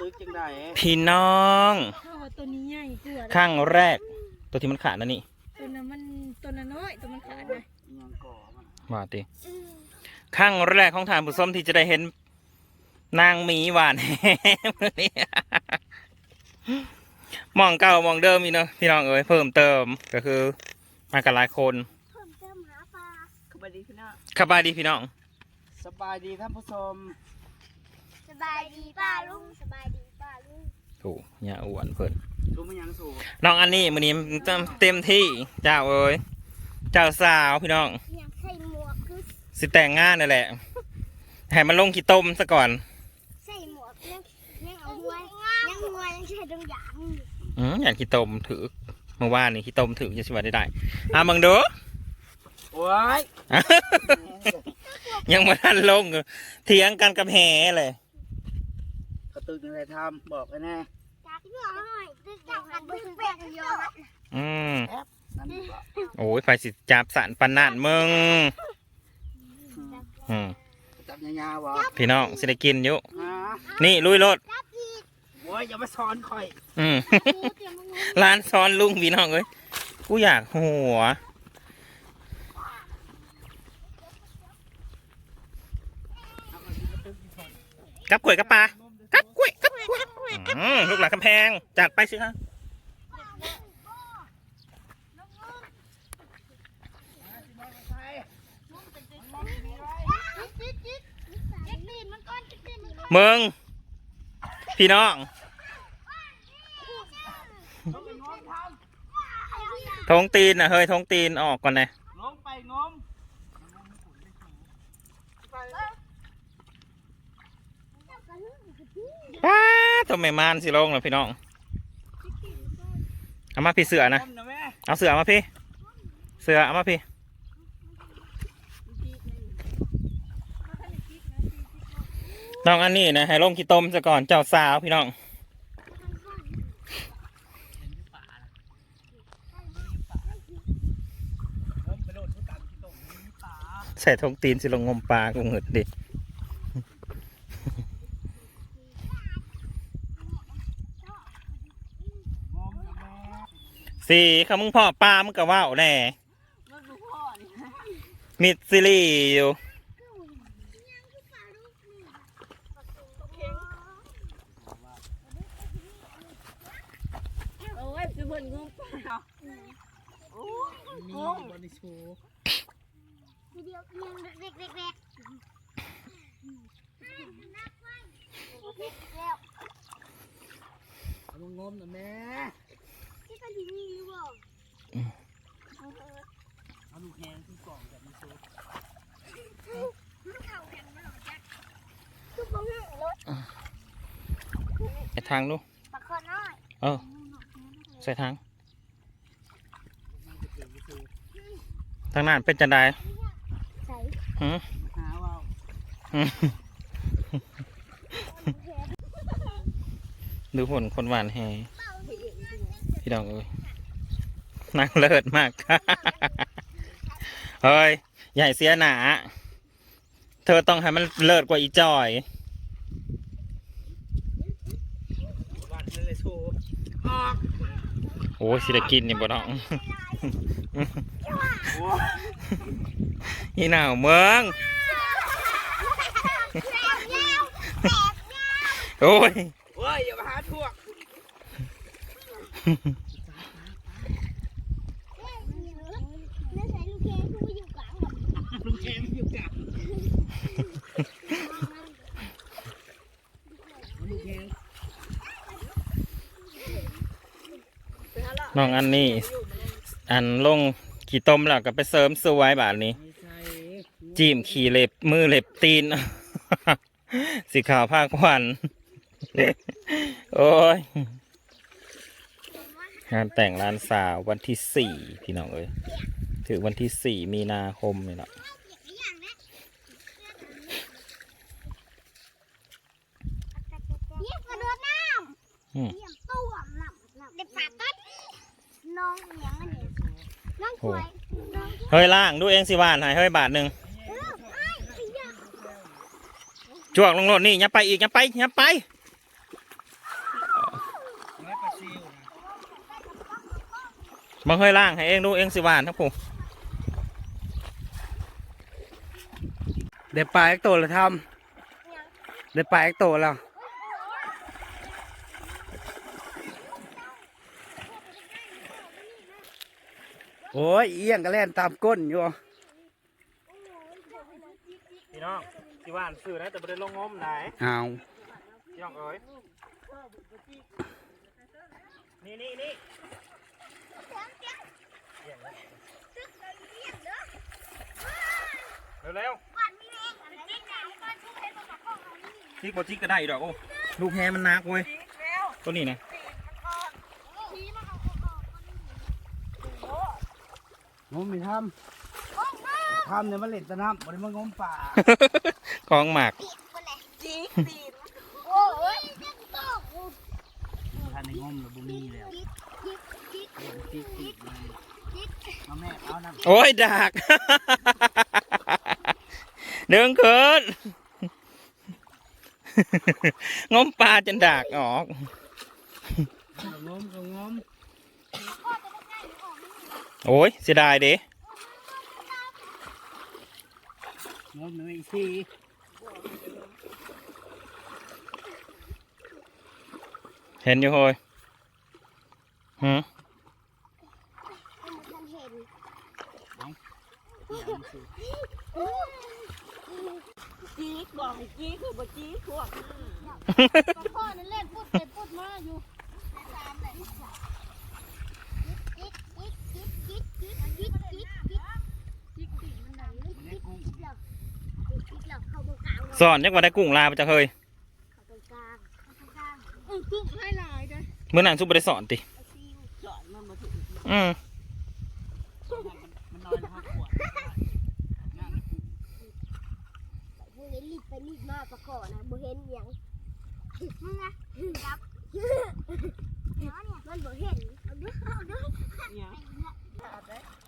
ตึกจังได้พี่น้อง ข้าวว่าตัวนี้ใหญ่กว่าข้างแรก ตัวที่มันขาดนะนี่ตัวนั้นมันตัวนั้นน้อยตัวมันขาดนะยังก่อมันว่าติข้างแรกของทานผู้ส้มที่จะได้เห็น นางหมีหวานมื้อนี้มองเก่ามองเดิมมีเนาะพี่น้องเอ้ยเพิ่มเติมก็คือมากันหลายคนเพิ่มเติมหาปลาขบดีพี่น้องสบายดีพี่น้อง สบายดีท่านผู้ชมส บายดีป้าลุงสบายดีป้าลุงถูกอย่าอ้วนเพิ่นรู้ไม่ยังสู่น้องอันนี้มื้อนี้เต็มที่เจ้าเอ้ยเจ้าสาวพี่น้องอยากใส่หมวกคือสิแต่งงานนั่นแหละให้มันลงขี้ต้มซะก่อนใส่หมวกยังยังเอาหัวยังหัวยังใส่ตรงอย่างอืมอยากขี้ต้มถือเมื่อวานนี่ขี้ต้มถือจะสิว่าได้ได้อะมึงดูโอ้ยยังไม่ทันลงอยู่เถียงกันกับแหเลยกระ ตึกยังไงทำบอกไอ้แน่จากหน่อยตึกจากกันบึ้งแป้งเยอะอืมนั่นดีกว่าโอ้ยไฟสิจับสารปันนานมึงอืมจับยาวๆวะพี่น้องสิได้กินอยู่ฮะนี่ลุยรถโอ้ยอย่ามาสอนข่อยอืมเตรียมมือร้านซ้อนลุงพี่น้องเอ้ยกูอยากหัว กับกล้วยกับปลา กับกล้ยกับกล้ยอืมลูกหลานกำแพง จัดไปสิฮะมึง พี่น้องทงตีนนะเฮ้ยทงตีนออกก่อนนะงไปงม ป้าตัวแม่มานสิลงแล้วพี่น้อง เอามาพี่เสือนะ เอาเสือมาพี่ เสือเอามาพี่ น้องอันนี้นะให้ลงขี้ต้มซะก่อนเจ้าสาวพี่น้องใส่ทงตีนสิลงงมปลากูหงึดดิ งมนะแม่ สี่เขามึงพ่อปลามึงก็ว่าวแน่มิดซิลี่อยู่ โอ้ยคือเหมือนงูปลามีบริชูทีเดียวเอียงเด็กเด็กเด็กเอามางมนะแม่ กันที่นี่หรือเปล่าเอาลูกแหงที่กล่องแบบนี้ชูคือผมรถไอ้ทางดูปลาคอน้อยเออใส่ทางทางนั้นเป็นจันไดใส่หืมหาว่าวหืมดูผลคนหวานแฮ พี่ดองเอ้ยนางเลิศมาก เฮ้ย ใหญ่เสียหนา เธอต้องให้มันเลิศกว่าอีจอยวันนั่นเลยชูออกโอ้สิได้กินนี่บ่น้องโอ้ยอีหนาวเมือง โอ้ย โอ้ย อย่ามาหาทั่วก ลุงแชมป์อยู่กับลูกแหงน้องอันนี้ อันลงขี่ต้มแล้วก็ไปเสริมสวยบาทนี้จิ้มขี่เล็บมือเล็บตีน สีขาวภาควัน โอ้ย งานแต่งร้านสาววันที่สี่พี่น้องเอ้ยถือวันที่สี่มีนาคมนี่แหละเยี่ยมกระโดดน้อืมำเยี่ยมตัวหลับหลับเด็กปากต้นน้องเลี้ยงมันเนี่ยน้องป่วยน้องเฮ้ยล่างดูเองสิหวานให้เฮ้ยบาทหนึ่งเออไอ้ไอ้ยา จวกลงโลดนี่อย่าไปอีกอย่าไปอย่าไป ซิวนะ บังเคยล่างให้เองดูเองสิหวานทั้งผู้เดี๋ยวปลาอีกตัวละทำเดี๋ยวปลาอีกตัวแล้วโอ้ยเอียงก็แล่นตามก้นอยู่พี่น้องสิหวานสื่อนะแต่ไม่ได้ลงงมไหนเอาพี่น้องเอ้ยนี่นี่นี่ เร็วเร็วๆจิกบจิกก็ได้อีดอกโอ้ลูกแฮมันนักเว้ยตัวนี้นะงมมีทำทำเนี่ยมันเล่นแตะน้ำมันมางมป่าของหมากโอ้ยเด็กโตท่านในงมแล้วบุมีแล้วจิ๊กจิ๊กเล่นจิ๊กจิ๊กเลยจิ๊กเอาแม่เอานั่นโอ้ยดักเดินเกินงมปลาจนดักออกก็งมก็งมโอ้ยเสียดายเด้งมหนึ่งอีกทีเห็นอยู่โหยหืมมันเห็น จี๊กบอกให้จี๊กคือบ่จี๊กพวกก็พ่อนั่นเล่นพูดไปพูดมาอยู่จิ๊กจิ๊กจิ๊กจิ๊กจิ๊กจิ๊กจิ๊กจิ๊กจิ๊กจิ๊กมันไหนจิ๊กจิ๊กหลับจิ๊กหลับเข้าตรงกลางสอนยังว่าได้กุ้งลาไปจักเฮยเข้าตรงกลางเข้าตรงกลางเออกุ้งให้ลายเด้อเมื่อนานซุปไปได้สอนติไอซิวสอนมันมาถึงอืม มันนอนห้าขวด บุเห็นรีบไปรีบมาประกอบนะบุเห็นยัง มึงนะครับมันบุเห็นเอาด้วยเอาด้วยเนี่ย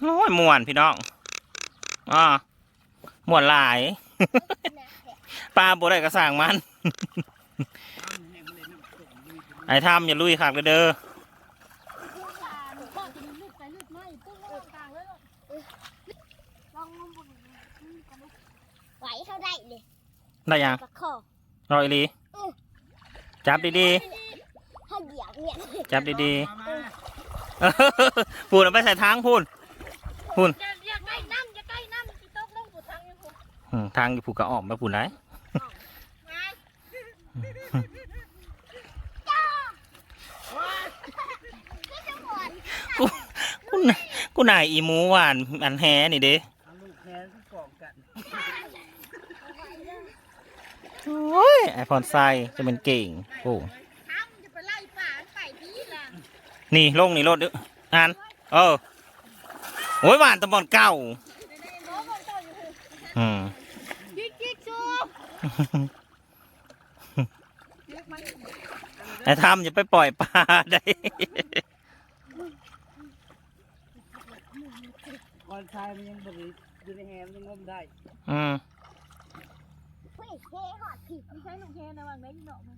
โอ้ยม่วนพี่น้องอ่าม่วนหลาย ปลาบัได้กระสร้างมัน ไอ้ทำอย่าลุยขากเลยเด้อพ่อจะมีลูกไปลูกไม่ปุ๊บลูกกลางเลยลองงมบุญไหวเท่าได้เลยได้ยังประคอรอยลี จับดีถ้าเหยียบเนี่ยๆ จับดีๆ พูดเอาไปใส่ทางพูนอย่าอย่าใกล้น้ำอย่าใกล้น้ำที่ตกลงผู้ทางยังผู้อืมทางอยู่ผูกกระออกมาผูนไหนพี่จะหมดกูกูน่ะกูนายอีหมูหวานอันแฮนี่เด้ เอาลูกแขนกล่องกัน โอ้ยไอพอนไซจะเป็นเก่งโอ้ทำจะไปไล่ป่าไปที่ล่ะนี่ลงนี่รถด้ออ่านเออโอ้ยหวานตะบอนเก่าอืมไอ้ทำอย่าไปปล่อยปลาได้ก่อนชายมันยังบริอยู่ในแฮมยังงมได้ อืม เฮ้ยเฮ้หอดผิดไม่ใช่ลุงแค่นะวางได้ยินหนอกมา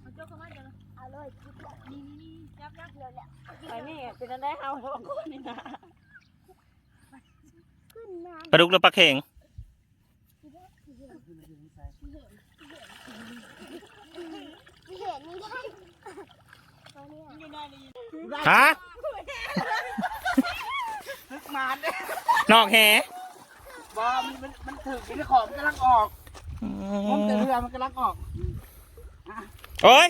เอาเจ้าเข้ามาจังเอาเลยจิ๊กแบบนี่นี่นี่ยับยับเดียวแหละไปนี่เป็นอันได้เอาสองคนนี่นะขึ้นมาปลาดุกหรือปลาเข่งที่เห็นนี่ได้ตัวเนี้ยอยู่ได้นี่ฮะนึกมาเนี่ยนอกแฮ บอมันมันมันถึงในของมันกำลังออกอืงมแต่มเรือมันกำลังออกโอ้ย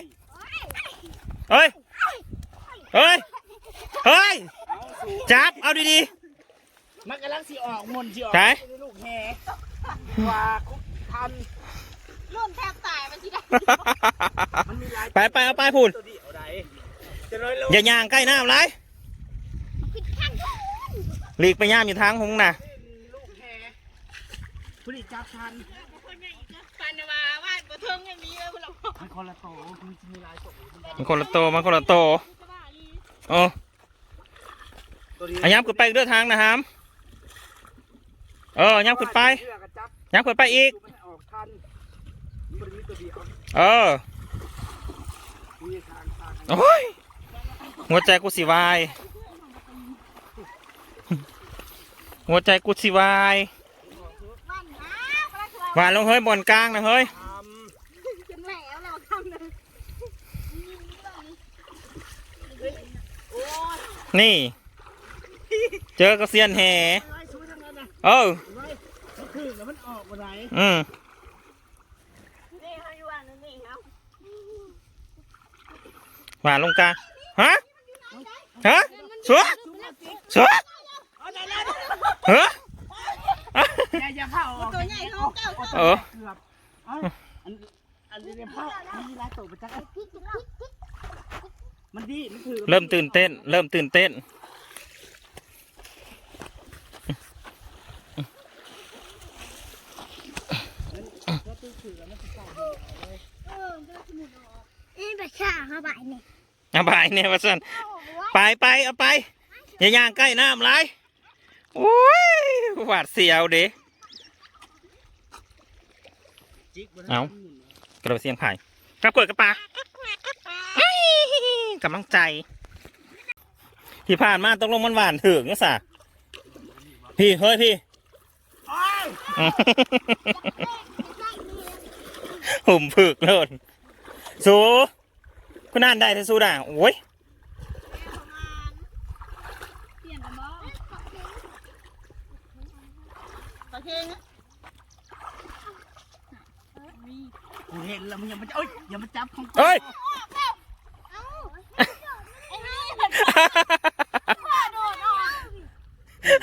เฮ้ยเฮ้ยเฮ้ยเอาสูจับเอาดีมันกำลังสิออกมนต์สิออกไหนในลูกแฮว่าคุกทันรุ่นแทบตายมันที่ได้ๆมันมีหลายไปไปเอาไปพูนตัวเดียวใดจะน้อยลงอย่าย่างใกล้น้ำไรขึ้นข้างขึ้นหลีกไปย่ามอยู่ทางหงน่ะลูกแฮ ผู้ดีจับทันคนใหญ่อีกนะปานวาว่าบ่เทิงยังมีเลยพวกเรามันคนละโตมันจะมีหลายตัวมันคนละโตมันคนละโตจะบ้าลีโอ้ตัวนี้อายับขึ้นไปอีกเด้อทางนะฮามเออยับขึ้นไปเชือกกระจับยับขึ้นไปอีกมันออกทันมันมีตัวเดียวเออโอ้ยหัวใจกูสิวาย หัวใจกูสิวายวันนะ หวานลงเฮ้ยบนกลางนะเฮ้ยขึ้นแล้วเราทำเลยนี่ เจอกระเซียนแห่เออคือแล้วมันออกมาไหนอืมนี่เขาอยู่ว่านั่นนี่เอาหวานลงกลางฮะฮะสัวสัวฮะ อย่าอย่าเผาออกตัวใหญ่เขาเก้าเออเกือบเอ้าอันอันนี้เผามีลายตัวประจักษ์คิดคิดคิดคิดมันดีมันคือเริ่มตื่นเต้น เริ่มตื่นเต้นนี่ประชาเข้าไปนี่เอาไปเนี่ยว่าสันไปไปเอาไป อย่าย่างใกล้น้ำไรโอ้ยหวาดเสียวเด้จิกบน เอ้ากระโดดเสียงไผ่กระเปิดกระปากเอ้ยกำลังใจ ที่ผ่านมาต้องลงมันหวานถึงนะสะพี่เฮ้ยพี่โอ้ยหุ่มผึกเลยสูคุณน่านได้แต่สู้ด่าโอ้ยเปลี่ยนกันบ่โอเคนะ กู เห็นแล้วมึงอย่ามาเอ้ยอย่ามาจับของกูเฮ้ยเอ้าไอ้นี่พ่อโดดออก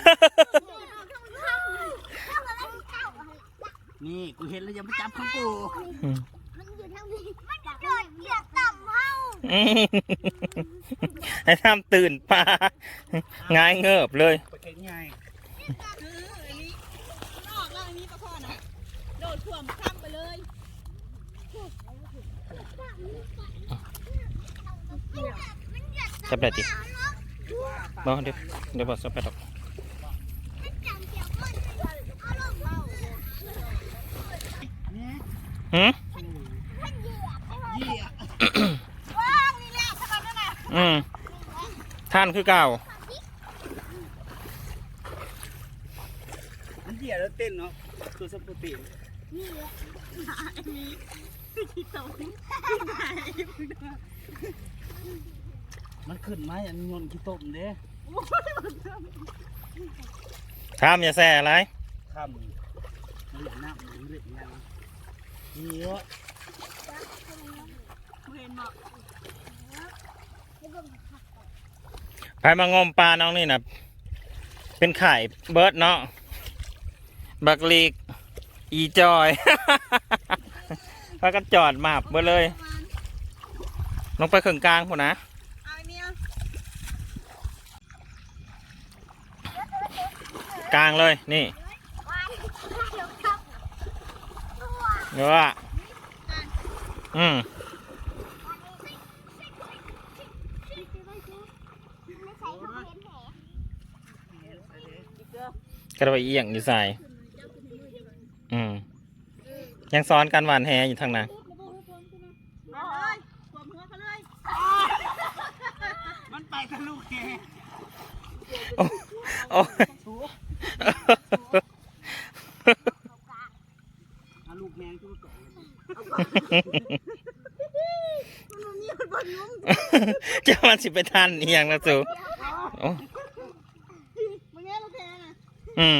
โดดออกทั้งทั้งทั้งอะไรเข้านี่กูเห็นแล้วอย่ามาจับของกูมันอยู่ทั้งนี้มันโดดเกียกต่ำเฮาให้ทำตื่นปลาง่ายเงิบเลย ไปเก่งไงคืออันนี้นอกแล้วอันนี้ปลาข้อนะโดดถ่วมข้ามไปเลย จับได้ดิบอกเดี๋ยวเดี๋ยวบอกจับไปดอกนี่หืมเยี่ยอืมท่านคือเก่ามันเยี่ยแล้วเต้นเนาะตัวสปอร์ตี มันขึ้นไหมอันนนขี้ต้มเด้ข้ามอย่าแส่อะไรข้ามมันเหลือน้ำมันเหลือยังนี่เยอะเห็นบ่ไปมางมปลาน้องนี่นะเป็นไข่เบิร์ดเนาะบักลีก อีจอยพากันจอดมาบเบิดเลยลงไปขึงกลางคนนะ เอาอันเนี้ย กลางเลยนี่เดี๋ยวอะอืมกระโดดเอียงอยู่ใส่อืมยังซ้อนกันหวานแหอยู่ทางนั้นเอาเลยขวมหัวเขาเลยมันไปทะลุแกโอ้โอ้ย เอาลูกแมงขึ้นมาก่อน จะมันสิไปทันเอียงนะสูโอ้มึงเนี้ยโอเคนะอืม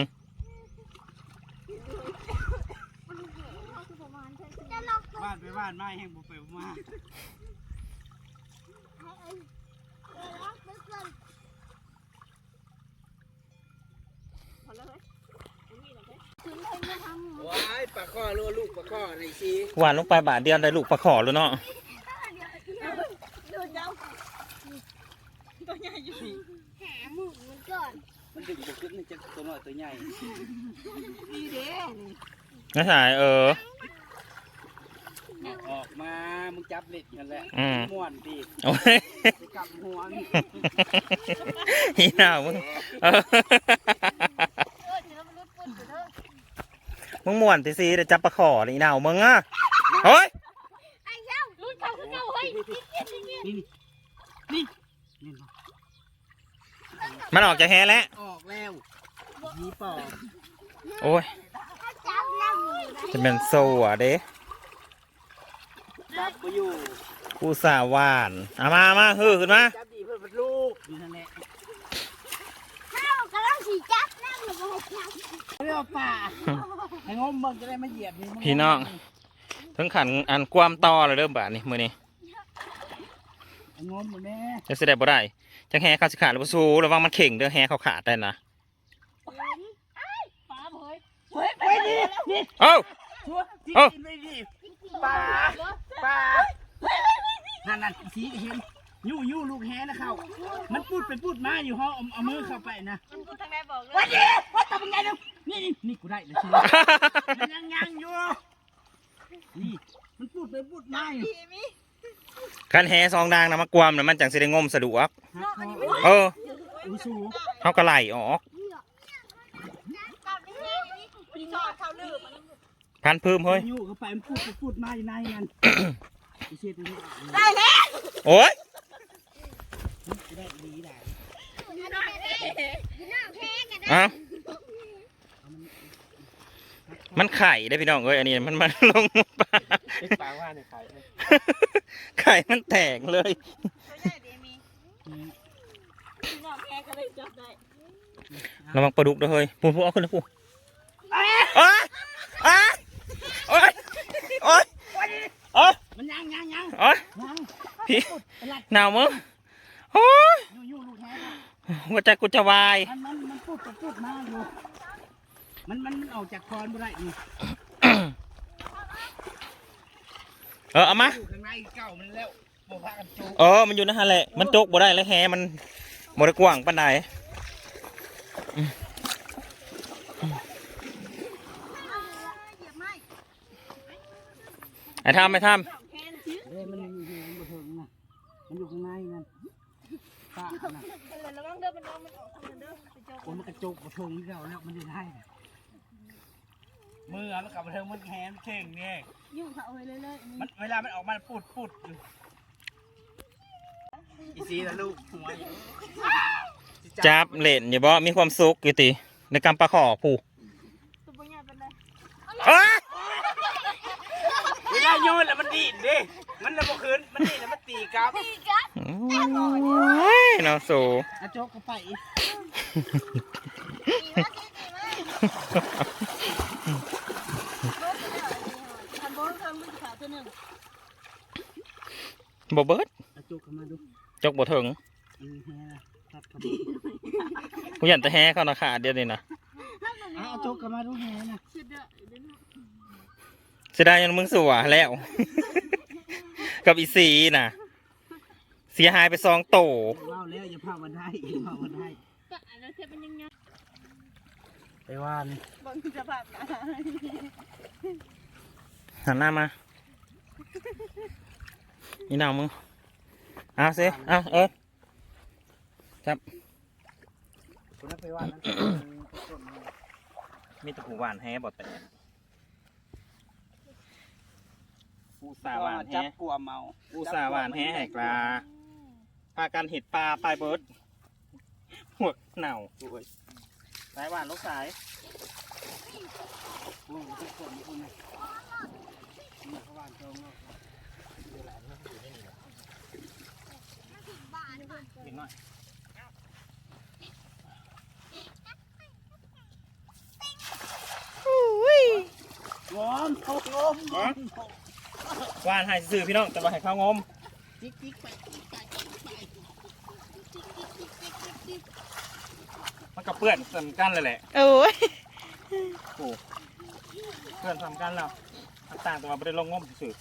บ้านไปบ้านมาแห้งบุไปมา พอแล้วเฮ้ยมึงมีอะไร ว้าย ปลาข้อลูกลูกปลาข้อในซีหวานลงไปบาทเดียวได้ลูกปลาขอแล้วเนาะดูเจ้าตัวใหญ่อยู่นี่หาหมูมันก่อนมันดึงบุกขึ้นนี่จะตัวน้อยตัวใหญ่ดีเด้นี่นะสายเออออกมา มึงจับเล็ดกันแหละอืมม่วนดีโอ้ยไปกลับหัวนี่ฮีหนาวมึงเออ มึงม่วนติซีเดี๋ยวจับปลาขอนี่หนาวมึงอะเฮ้ยไอ้เจ้ารุ่นเขาคือเจ้าเหฮ้ยนี่นี่นี่นี่นี่นี่มันออกจากแฮแล้วออกแล้วยีปอบโอ้ยจับนั่งอยู่นะจะเป็นโซอะเด้จับไปอยู่กูสาหวานเอามามาฮือขึ้นมาจับดีเพื่อนเป็นลูกอยู่นั่นแหละข้าวกำลังสีจับนั่งอยู่บนจับเรียกว่าป่า ไอ้งมมึงจะได้มาเหยียบนี่มึพี่น้อง ถึงขันอันความต่อเลยเริ่มบาดนี่มือนี้ไอ้งมมึงแน่จะเสได็จบ่ได้จังแฮเขาสิขาดหรือบ่สู้ระวังมันเข่งเด้อแฮเขาขาดได้นะป้าเผยเฮ้ยไปดินี่เอ้า ชัวที่เอ้า กินไม่ดีป่าป่านั่นนั่นสีเห็นยู่ยู่ลูกแฮนะเขามันพูดไปพูดมาอยู่ห้องเอาเอามือเข้าไปนะมันกูทางไหนบอกเลยวันนี้ว่าทำยังไงเนี่ย นี่นี่นี่กูได้เลยชิมันยังยังอยู่นี่มันพูดไปพูดมาอยู่พี่มิคันแฮซองดางนะมากวามน่ะมันจังสิได้งมสะดวกฮะเอออู้สูเขาก็ไหลออกจับไม่ได้นี่พี่ชอบเขาลืมมันพันเพิ่มเฮ้ยยู่เข้าไปมันพูดไปพูดมาอยู่ในนั่นไอ้เชี่ยตัวนี้ได้แล้วโอ้ยกูได้ดีได้น้องแพ้กันเอ้า มันไข่ได้พี่น้องเอ้ยอันนี้มันมันลงปลาปลาว่าเนี่ยไขายไข่มันแตกเลยเดมีพี่น้องแพ้ก็เลยจับได้ระวังปลาดุกด้วยเฮ้ยพูนพูนเอาขึ้นนะพูโอ๊ยโอ๊ยโอ๊ยโอ๊ยโอ๊ยมันยังยังยังโอ๊ยพี่หนาวมั้งโอ๊ยหัวใจกูจะวายมันมันมันพูดไปพูดมาอยู่ มันมันมันออกจากคอนไม่ได้นี่เออเอามา อยู่ข้างในเก่ามันแล้วโบพากันจูเออ มันอยู่นั่นแหละ มันจกบ่ได้แล้วแฮมันบ่ได้กว้างปานใดเหยียบไม่ไอ้ทำไอ้ทแพ้ชิ้นเอ้ยมันอยู่อยู่บนเทิงนะมันอยู่ข้างในนั่นป้าน่ะเป็นระวังเด้อมันน้องมันออกทางเด้อไปเจอโอ้ยมันกระจุกบนเทิงนี่เราแล้วมันอยู่ได้น่ะ มือมันกลับมาเทิงมันแฮมเข่งเนี่ยยุ่งเขาไปเรื่อยมันเวลามันออกมาปูดปูดอยู่อีซีนะลูกหัวอยู่ำจับเล่นอย่าบ่มีความสุขอยู่ติในกำปลาขอผู้ๆตัวปัญญาเป็นไรเอ้ยเวลาโยนแล้วมันดีดดิมันระเบิดคืนมันดีดแล้วมันตีกลับโอ้ยน้องสูอาโจกเข้าไปอีกทันโบนเพิ่มมันขาตัวหนึ่ง บ่เบิดอาโจกเข้ามาดูจกบ่ถึงอือแฮนะตัดเข้าไปกูยันแต่แฮเข้านะขาเดียวนี่นะอะอาโจกเข้ามาดูแฮนะชุดเด้อเดี๋ยวนะเสียดายยันมึงสัวแล้ว กับอีสีน่ะ เสียหายไปสองโตเล่าแล้วอย่าพาวันได้อย่าพาวันได้ก็อันนั้นเทียบมันยังไงไปว่านี่บางสภาพนะหันหน้ามา นี่หนาวมึงเอาสิเอาเอ้ยคุณนั้นไปว่านั้นมีแตะผูหวานแฮบ่แต่อูสาหวานแฮจับกลัวเมาอูสาหวานแฮแหกลาพากันเห็ดปลาปลายเบิร์ดหัวเหน่าสายหวานลูกสาย โอ้ยทุกคนทุกคนนะนี่เขาว่านจองแล้ว อีกหน่อยงอมเขางมงอมหวานให้สื่อพี่น้องแต่ว่าให้ข้าวงมจิ๊กจิ๊กไปมันก็เปื้อนสำกันเลยแหละโอ้ยโอ้เพื่อนทำกันแล้วต่างแต่ว่าไม่ได้ลงงมสื่อ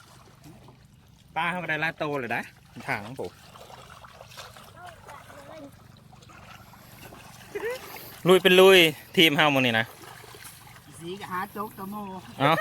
ป้าเขาก็ได้ลาโตเลยนะถังผม ลุยเป็นลุยทีมเฮาหมดนี่นะสีกหาโจ๊กตะโมเอา